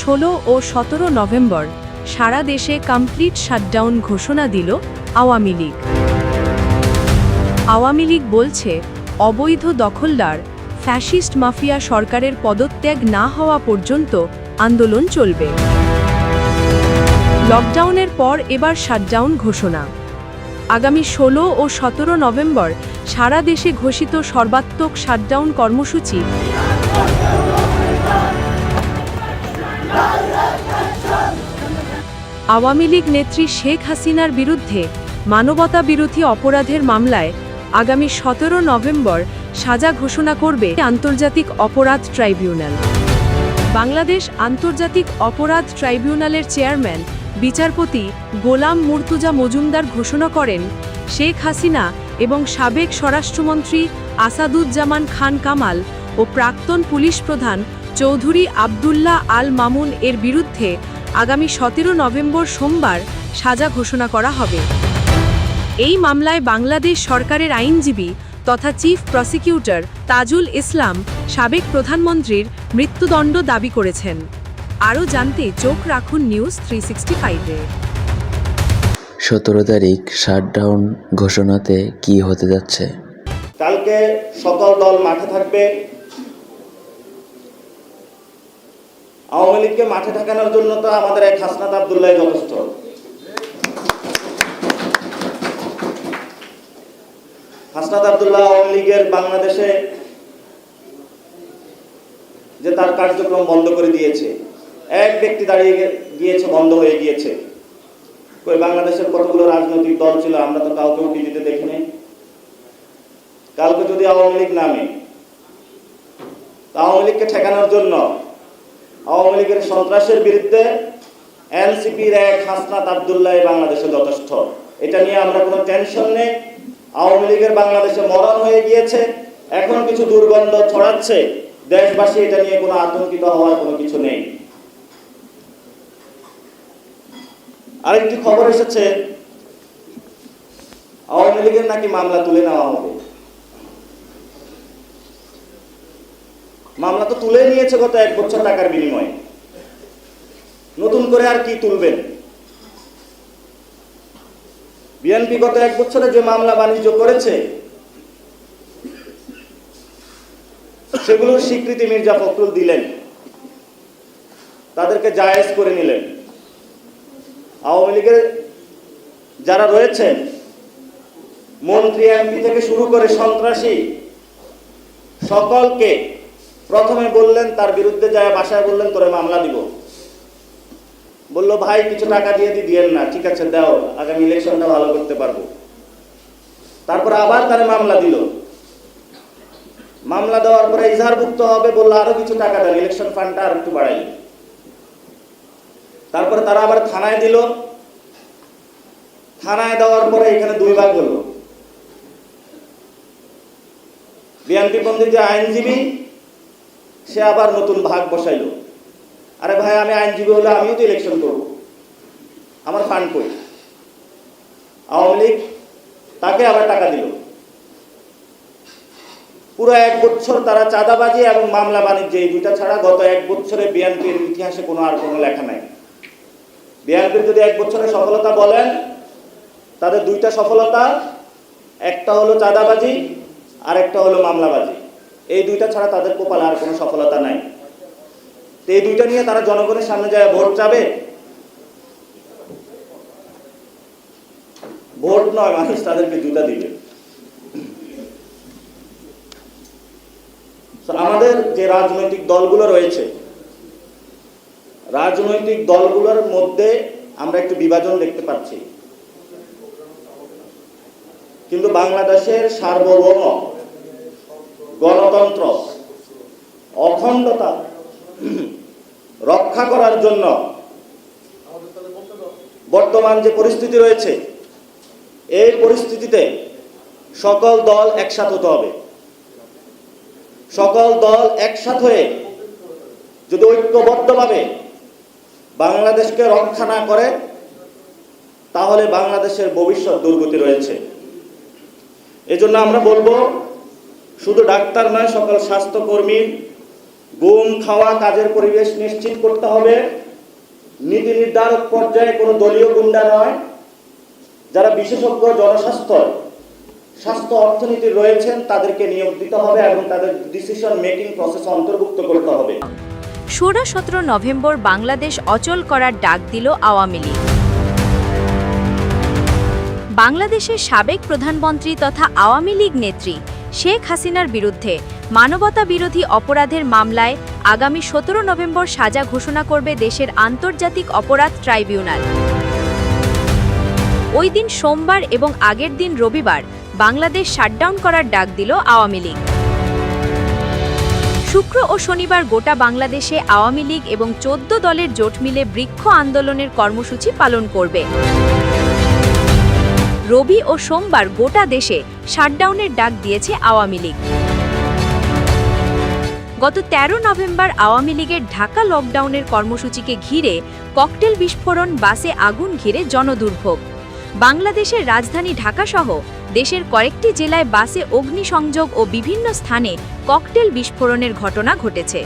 ষোলো ও সতেরো নভেম্বর সারা দেশে কমপ্লিট শাটডাউন ঘোষণা দিল আওয়ামী লীগ। আওয়ামী লীগ বলছে, অবৈধ দখলদার ফ্যাসিস্ট মাফিয়া সরকারের পদত্যাগ না হওয়া পর্যন্ত আন্দোলন চলবে। লকডাউনের পর এবার শাটডাউন ঘোষণা। আগামী ষোলো ও সতেরো নভেম্বর সারা দেশে ঘোষিত সর্বাত্মক শাটডাউন কর্মসূচি আওয়ামী লীগ নেত্রী শেখ হাসিনার বিরুদ্ধে মানবতা বিরোধী অপরাধের মামলায় আগামী সতেরো নভেম্বর সাজা ঘোষণা করবে আন্তর্জাতিক অপরাধ ট্রাইব্যুনাল। বাংলাদেশ আন্তর্জাতিক অপরাধ ট্রাইব্যুনালের চেয়ারম্যান, বিচারপতি গোলাম মুর্তুজা মজুমদার ঘোষণা করেন, শেখ হাসিনা এবং সাবেক স্বরাষ্ট্রমন্ত্রী আসাদুজ্জামান খান কামাল ও প্রাক্তন পুলিশ প্রধান চৌধুরী আবদুল্লাহ আল মামুন এর বিরুদ্ধে আগামী সতেরো নভেম্বর সোমবার সাজা ঘোষণা করা হবে। এই মামলায় বাংলাদেশ সরকারের আইনজীবী তথা চিফ প্রসিকিউটর তাজুল ইসলাম সাবেক প্রধানমন্ত্রীর মৃত্যুদণ্ড দাবি করেছেন। আরও জানতে চোখ রাখুন নিউজ থ্রি সিক্সটি ফাইভে সতেরো তারিখ শাটডাউন ঘোষণাতে কি হতে যাচ্ছে? কালকে সকল দল মাঠে থাকবে আওয়ামী লীগকে মাঠে ঠেকানোর জন্য তো আমাদের এক হাসনাত আবদুল্লাহ যথেষ্ট। হাসনাত আবদুল্লাহ আওয়ামী লীগের বাংলাদেশে যে তার কার্যক্রম বন্ধ করে দিয়েছে, এক ব্যক্তি দাঁড়িয়ে গিয়েছে, বন্ধ হয়ে গিয়েছে। কই বাংলাদেশের কতগুলো রাজনৈতিক দল ছিল, আমরা তো কাউকেও টিভিতে দেখি দেখিনি। কালকে যদি আওয়ামী লীগ নামে আওয়ামী লীগকে ঠেকানোর জন্য আওয়ামী লীগের সন্ত্রাসের বিরুদ্ধে এনসিপির এক হাসনাত আবদুল্লাহ বাংলাদেশে যথেষ্ট। এটা নিয়ে আমরা কোনো টেনশন নেই। আওয়ামী লীগের বাংলাদেশে মরণ হয়ে গিয়েছে। এখন কিছু দুর্গন্ধ ছড়াচ্ছে। দেশবাসী এটা নিয়ে কোনো আতঙ্কিত হওয়ার কোনো কিছু নেই। আরেকটি খবর এসেছে। আওয়ামী লীগের নাকি মামলা তুলে নেওয়া হবে মামলা তো নিয়েছে গত এক বছর টাকার বিনিময়ে। নতুন করে আর কি তুলবেন? বিএনপি গত এক বছরে যে মামলা বাণিজ্য করেছে, সেগুলোর স্বীকৃতি মির্জা ফখরুল দিলেন। তাদেরকে জায়েজ করে নিলেন। আওয়ামী লীগের যারা রয়েছেন মন্ত্রী, এমপি থেকে শুরু করে সন্ত্রাসী, সকলকে প্রথমে বললেন, তার বিরুদ্ধে যায় বাসায় বললেন, তোরে মামলা দিব। বলল, ভাই, কিছু টাকা দিয়ে দি, দিয়েন না, ঠিক আছে, দাও, আগামী ইলেকশনটা ভালো করতে পারব। তারপরে আবার তারে মামলা দিল। মামলা দেওয়ার পরে ইজহারভুক্ত হবে, বলল, আরও কিছু টাকা দেন, ইলেকশন ফান্ডটা আর একটু বাড়াই। তারপরে তারা আবার থানায় দিল। থানায় দেওয়ার পরে এখানে দুই ভাগ হলো। বিএনপি পন্থী যে আইনজীবী সে আবার নতুন ভাগ বসাইল। আরে ভাই, আমি আইনজীবী হলে আমিও তো ইলেকশন করব। আমার ফান্ড কই? আওয়ামী লীগ তাকে আবার টাকা দিল। পুরো এক বছর তারা চাঁদাবাজি এবং মামলা বাণিজ্য, এই দুইটা ছাড়া গত এক বছরে বিএনপির ইতিহাসে কোনো আর কোনো লেখা নাই। বিএনপির যদি এক বছরে সফলতা বলেন, তাদের দুইটা সফলতা, একটা হলো চাঁদাবাজি আর একটা হলো মামলাবাজি। এই দুইটা ছাড়া তাদের কপালে আর কোনো সফলতা নাই। তো এই দুইটা নিয়ে তারা জনগণের সামনে যায়, ভোট চাবে? ভোট নয়, মানুষ তাদেরকে জুতা দিবে। আমাদের যে রাজনৈতিক দলগুলো রয়েছে, রাজনৈতিক দলগুলোর মধ্যে আমরা একটু বিভাজন দেখতে পাচ্ছি। কিন্তু বাংলাদেশের সার্বভৌম গণতন্ত্র, অখণ্ডতা রক্ষা করার জন্য বর্তমান যে পরিস্থিতি রয়েছে, এই পরিস্থিতিতে সকল দল একসাথ হতে হবে। সকল দল একসাথ হয়ে যদি ঐক্যবদ্ধভাবে বাংলাদেশকে রক্ষা না করে, তাহলে বাংলাদেশের ভবিষ্যৎ দুর্গতি রয়েছে। এজন্য আমরা বলব শুধু ডাক্তার নয়, সকল স্বাস্থ্যকর্মী গুম খাওয়া, কাজের পরিবেশ নিশ্চিত করতে হবে। নীতি নির্ধারক পর্যায়ে কোনো দলীয় গুন্ডা নয়। যারা বিশেষজ্ঞ জনস্বাস্থ্য, স্বাস্থ্য অর্থনীতি রয়েছেন, তাদেরকে নিয়োগ দিতে হবে এবং তাদের ডিসিশন মেকিং প্রসেস অন্তর্ভুক্ত করতে হবে। ষোলো সতেরো নভেম্বর বাংলাদেশ অচল করার ডাক দিল আওয়ামী লীগ। বাংলাদেশের সাবেক প্রধানমন্ত্রী তথা আওয়ামী লীগ নেত্রী শেখ হাসিনার বিরুদ্ধে মানবতা বিরোধী অপরাধের মামলায় আগামী সতেরো নভেম্বর সাজা ঘোষণা করবে দেশের আন্তর্জাতিক অপরাধ ট্রাইব্যুনাল। ওই দিন সোমবার এবং আগের দিন রবিবার বাংলাদেশ শাটডাউন করার ডাক দিল আওয়ামী লীগ। শুক্র ও শনিবার গোটা বাংলাদেশে আওয়ামী লীগ এবং চোদ্দ দলের জোট মিলে বৃক্ষ আন্দোলনের কর্মসূচি পালন করবে। রবি ও সোমবার গোটা দেশে শাটডাউনের ডাক দিয়েছে আওয়ামী লীগ। গত ১৩ নভেম্বর আওয়ামী লীগের ঢাকা লকডাউনের কর্মসূচিকে ঘিরে ককটেল বিস্ফোরণ, বাসে আগুন ঘিরে জনদুর্ভোগ। বাংলাদেশের রাজধানী ঢাকাসহ দেশের কয়েকটি জেলায় বাসে অগ্নিসংযোগ ও বিভিন্ন স্থানে ককটেল বিস্ফোরণের ঘটনা ঘটেছে।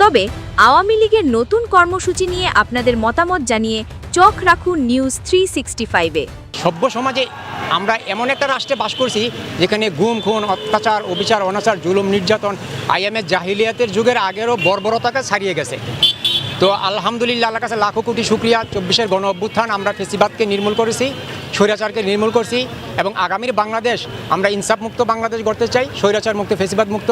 তবে আওয়ামী লীগের নতুন কর্মসূচি নিয়ে আপনাদের মতামত জানিয়ে চোখ রাখুন নিউজ থ্রি সিক্সটি ফাইভে সভ্য সমাজে আমরা এমন একটা রাষ্ট্রে বাস করছি, যেখানে গুম, খুন, অত্যাচার, অবিচার, অনাচার, জুলুম, নির্যাতন, আইএমএ, জাহিলিয়াতের যুগের আগেরও বর্বরতাকে ছাড়িয়ে গেছে। তো আলহামদুলিল্লাহ আল্লাহ কাছে লাখো কোটি শুক্রিয়া। চব্বিশের গণ অভ্যুত্থান আমরা ফেসিবাদকে নির্মূল করেছি। স্বৈরাচারকে নির্মূল করছি এবং আগামীর বাংলাদেশ, আমরা ইনসাফ মুক্ত বাংলাদেশ গড়তে চাই স্বৈরাচার মুক্ত ফেসিবাদ মুক্ত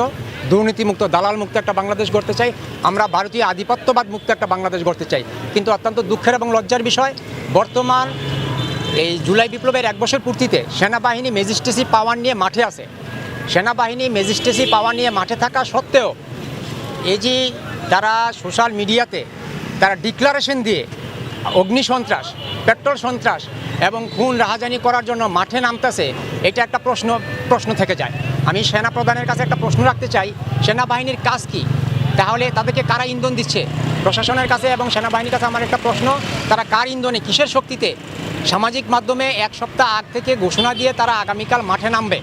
দুর্নীতি মুক্ত দালাল মুক্ত একটা বাংলাদেশ গড়তে চাই, আমরা ভারতীয় আধিপত্যবাদ মুক্ত একটা বাংলাদেশ গড়তে চাই। কিন্তু অত্যন্ত দুঃখের এবং লজ্জার বিষয়, বর্তমান এই জুলাই বিপ্লবের এক বছর পূর্তিতে সেনাবাহিনী ম্যাজিস্ট্রেসি পাওয়ার নিয়ে মাঠে আছে। সেনাবাহিনী ম্যাজিস্ট্রেসি পাওয়ার নিয়ে মাঠে থাকা সত্ত্বেও, এই যে তারা সোশ্যাল মিডিয়াতে তারা ডিক্লারেশন দিয়ে অগ্নি সন্ত্রাস, পেট্রোল সন্ত্রাস এবং খুন রাহাজানি করার জন্য মাঠে নামতেছে, এটা একটা প্রশ্ন প্রশ্ন থেকে যায়। আমি সেনা প্রধানের কাছে একটা প্রশ্ন রাখতে চাই, সেনাবাহিনীর কাজ কি? তাহলে তাদেরকে কারা ইন্ধন দিচ্ছে? প্রশাসনের কাছে এবং সেনাবাহিনীর কাছে আমার একটা প্রশ্ন, তারা কার ইন্ধনে, কিসের শক্তিতে? সামাজিক মাধ্যমে এক সপ্তাহ আগ থেকে ঘোষণা দিয়ে তারা আগামীকাল মাঠে নামবে।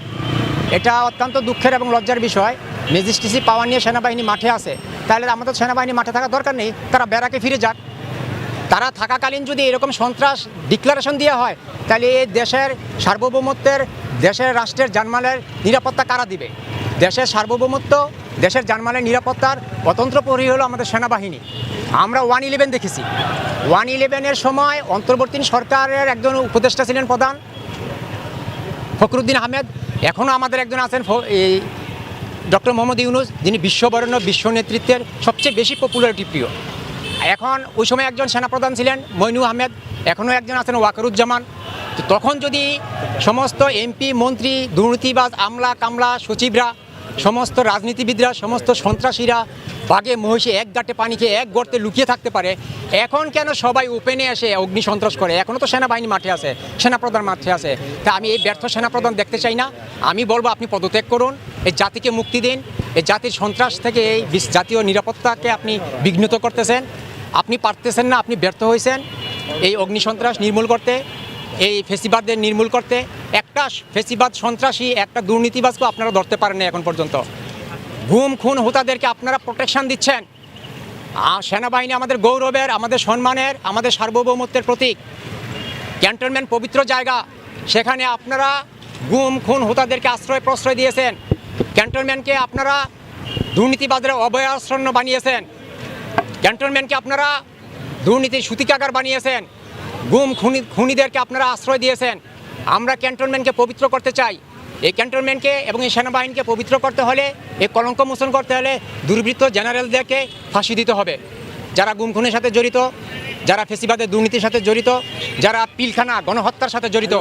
এটা অত্যন্ত দুঃখের এবং লজ্জার বিষয়। ম্যাজিস্ট্রেসি পাওয়ার নিয়ে সেনাবাহিনী মাঠে আছে। তাহলে আমাদের সেনাবাহিনী মাঠে থাকা দরকার নেই, তারা ব্যারাকে ফিরে যাক। তারা থাকাকালীন যদি এরকম সন্ত্রাস ডিক্লারেশন দেওয়া হয়, তাহলে এই দেশের সার্বভৌমত্বের, দেশের রাষ্ট্রের জানমালের নিরাপত্তা কারা দিবে? দেশের সার্বভৌমত্ব, দেশের জানমালের নিরাপত্তার অতন্ত্র প্রহরী হলো আমাদের সেনাবাহিনী। আমরা ওয়ান ইলেভেন দেখেছি। ওয়ান ইলেভেনের সময় অন্তর্বর্তী সরকারের একজন উপদেষ্টা ছিলেন প্রধান, ফখরুদ্দিন আহমেদ। এখনও আমাদের একজন আছেন এই ডক্টর মোহাম্মদ ইউনুস, যিনি বিশ্ববরেণ্য বিশ্ব নেতৃত্বের সবচেয়ে বেশি পপুলারিটি প্রিয়। এখন ওই সময় একজন সেনাপ্রধান ছিলেন মইনু আহমেদ, এখনও একজন আছেন ওয়াকারুজ্জামান। তো তখন যদি সমস্ত এমপি, মন্ত্রী, দুর্নীতিবাজ, আমলা, কামলা, সচিবরা, সমস্ত রাজনীতিবিদরা, সমস্ত সন্ত্রাসীরা বাঘে মহিষে এক গাঁটে পানি খেয়ে এক গর্তে লুকিয়ে থাকতে পারে, এখন কেন সবাই ওপেনে এসে অগ্নি সন্ত্রাস করে? এখনও তো সেনাবাহিনী মাঠে আছে, সেনাপ্রধান মাঠে আছে। তা আমি এই ব্যর্থ সেনাপ্রধান দেখতে চাই না। আমি বলব আপনি পদত্যাগ করুন, এই জাতিকে মুক্তি দিন, এই জাতির সন্ত্রাস থেকে এই জাতীয় নিরাপত্তাকে আপনি বিঘ্নিত করতেছেন। আপনি পারতেছেন না, আপনি ব্যর্থ হয়েছেন। এই অগ্নি সন্ত্রাস নির্মূল করতে, এই ফেসিবাদদের নির্মূল করতে, একটা ফেসিবাদ সন্ত্রাসী, একটা দুর্নীতিবাজকে আপনারা ধরতে পারেন না এখন পর্যন্ত। গুম খুন হোতাদেরকে আপনারা প্রোটেকশন দিচ্ছেন। সেনাবাহিনী আমাদের গৌরবের, আমাদের সম্মানের, আমাদের সার্বভৌমত্বের প্রতীক। ক্যান্টনমেন্ট পবিত্র জায়গা। সেখানে আপনারা গুম খুন হোতাদেরকে আশ্রয় প্রশ্রয় দিয়েছেন। ক্যান্টনমেন্টকে আপনারা দুর্নীতিবাদের অভয়াশ্রণ্য বানিয়েছেন। ক্যান্টনমেন্টকে আপনারা দুর্নীতির সূতিকাগার বানিয়েছেন। গুম খুনি খুনিদেরকে আপনারা আশ্রয় দিয়েছেন। আমরা ক্যান্টনমেন্টকে পবিত্র করতে চাই। এই ক্যান্টনমেন্টকে এবং এই সেনাবাহিনীকে পবিত্র করতে হলে, এই কলঙ্ক মোচন করতে হলে দুর্বৃত্ত জেনারেলদেরকে ফাঁসি দিতে হবে। যারা গুম খুনের সাথে জড়িত, যারা ফেসিবাদের দুর্নীতির সাথে জড়িত, যারা পিলখানা গণহত্যার সাথে জড়িত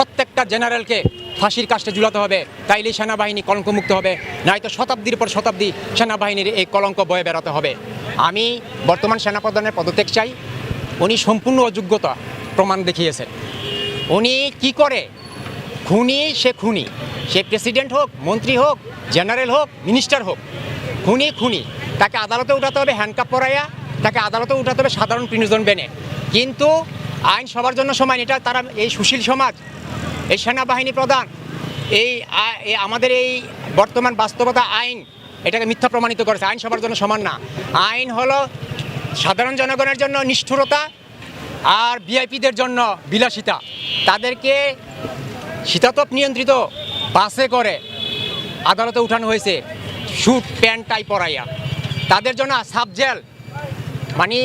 প্রত্যেকটা জেনারেলকে ফাঁসির কাজটা ঝুলাতে হবে। তাইলেই সেনাবাহিনী কলঙ্কমুক্ত হবে। নয়তো শতাব্দীর পর শতাব্দী সেনাবাহিনীর এই কলঙ্ক বয়ে বেড়াতে হবে। আমি বর্তমান সেনাপ্রধানের পদত্যাগ চাই। উনি সম্পূর্ণ অযোগ্যতা প্রমাণ দেখিয়েছেন। উনি কি করে? খুনি সে খুনি। সে প্রেসিডেন্ট হোক, মন্ত্রী হোক, জেনারেল হোক, মিনিস্টার হোক, খুনি খুনি। তাকে আদালতে উঠাতে হবে, হ্যান্ডকাপ পরাইয়া তাকে আদালতে উঠাতে হবে সাধারণ প্রিনিজন বেনে। কিন্তু আইন সবার জন্য সমান, এটা তারা, এই সুশীল সমাজ, এই সেনাবাহিনী প্রধান, এই আমাদের এই বর্তমান বাস্তবতা আইন, এটাকে মিথ্যা প্রমাণিত করেছে। আইন সবার জন্য সমান না। আইন হলো সাধারণ জনগণের জন্য নিষ্ঠুরতা আর ভিআইপিদের জন্য বিলাসিতা। তাদেরকে শীতাতপ নিয়ন্ত্রিত বাসে করে আদালতে উঠানো হয়েছে স্যুট প্যান্ট টাই পরাইয়া। তাদের জন্য সাবজেল মানে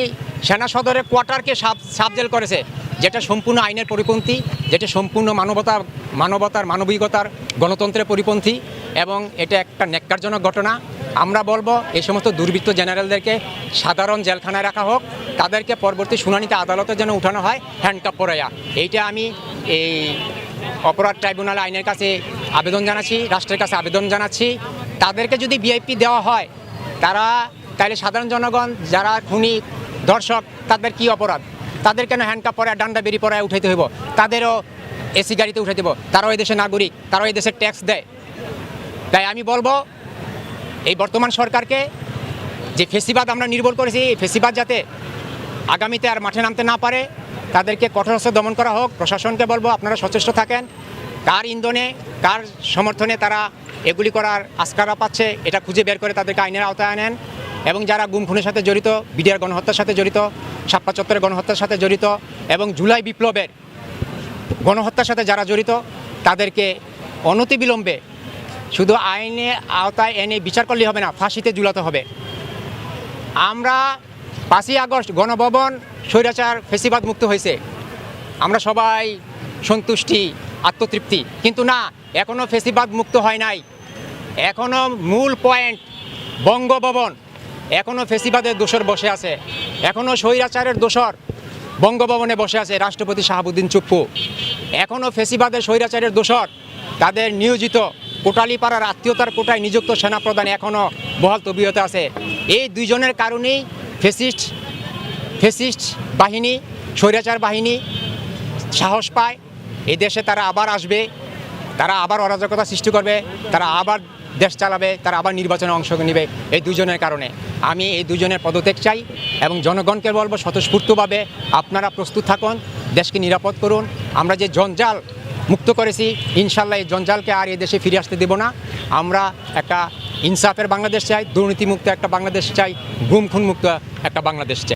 সেনা সদরের কোয়ার্টারকে সাব সাবজেল করেছে, যেটা সম্পূর্ণ আইনের পরিপন্থী, যেটা সম্পূর্ণ মানবতা, মানবতার, মানবিকতার গণতন্ত্রের পরিপন্থী, এবং এটা একটা ন্যাক্কারজনক ঘটনা। আমরা বলব, এই সমস্ত দুর্বৃত্ত জেনারেলদেরকে সাধারণ জেলখানায় রাখা হোক, তাদেরকে পরবর্তী শুনানিতে আদালতে যেন উঠানো হয় হ্যান্ডকাপ পরাইয়া এইটা আমি এই অপরাধ ট্রাইব্যুনাল আইনের কাছে আবেদন জানাচ্ছি, রাষ্ট্রের কাছে আবেদন জানাচ্ছি। তাদেরকে যদি ভিআইপি দেওয়া হয়, তারা, তাহলে সাধারণ জনগণ, যারা খুনি দর্শক, তাদের কি অপরাধ? তাদের কেন হ্যান্ডকাপ পরে ডান্ডা বেরি পরে উঠাইতে হইব? তাদেরও এসি গাড়িতে উঠে দেব তারাও এই দেশের নাগরিক, তারাও এই দেশের ট্যাক্স দেয়। তাই আমি বলব, এই বর্তমান সরকারকে যে ফেসিবাদ আমরা নির্ভর করেছি, এই ফেসিবাদ যাতে আগামীতে আর মাঠে নামতে না পারে, তাদেরকে কঠোর হস্তে দমন করা হোক। প্রশাসনকে বলব, আপনারা সচেষ্ট থাকেন। কার ইন্ধনে, কার সমর্থনে তারা এগুলি করার আস্কারা পাচ্ছে, এটা খুঁজে বের করে তাদেরকে আইনের আওতায় আনেন। এবং যারা গুম খুনের সাথে জড়িত, বিডিআর গণহত্যার সাথে জড়িত সাপ্পা চত্বরের গণহত্যার সাথে জড়িত এবং জুলাই বিপ্লবের গণহত্যার সাথে যারা জড়িত, তাদেরকে অনতিবিলম্বে শুধু আইনে আওতায় এনে বিচার করলে হবে না, ফাঁসিতে ঝুলাতে হবে। আমরা পাঁচই আগস্ট গণভবন স্বৈরাচার ফেসিবাদ মুক্ত হয়েছে। আমরা সবাই সন্তুষ্টি, আত্মতৃপ্তি। কিন্তু না এখনও ফেসিবাদ মুক্ত হয় নাই। এখনও মূল পয়েন্ট বঙ্গভবন। এখনও ফেসিবাদের দোষর বসে আছে। এখনও স্বৈরাচারের দোষর বঙ্গভবনে বসে আছে রাষ্ট্রপতি শাহাবুদ্দিন চুপ্পু। এখনও ফেসিবাদের স্বৈরাচারের দোষর তাদের নিয়োজিত কোটালীপাড়ার আত্মীয়তার কোটায় নিযুক্ত সেনাপ্রধান এখনও বহাল তবিয়তে আছে। এই দুইজনের কারণেই ফেসিস্ট ফেসিস্ট বাহিনী, স্বৈরাচার বাহিনী সাহস পায়। এই দেশে তারা আবার আসবে, তারা আবার অরাজকতা সৃষ্টি করবে, তারা আবার দেশ চালাবে, তারা আবার নির্বাচনে অংশ নেবে এই দুজনের কারণে। আমি এই দুজনের পদত্যাগ চাই এবং জনগণকে বলব স্বতঃস্ফূর্তভাবে আপনারা প্রস্তুত থাকুন, দেশকে নিরাপদ করুন। আমরা যে জঞ্জাল মুক্ত করেছি, ইনশাল্লাহ এই জঞ্জালকে আর এই দেশে ফিরে আসতে দেব না। আমরা একটা ইনসাফের বাংলাদেশ চাই, দুর্নীতিমুক্ত একটা বাংলাদেশ চাই গুম খুন মুক্ত একটা বাংলাদেশ চাই।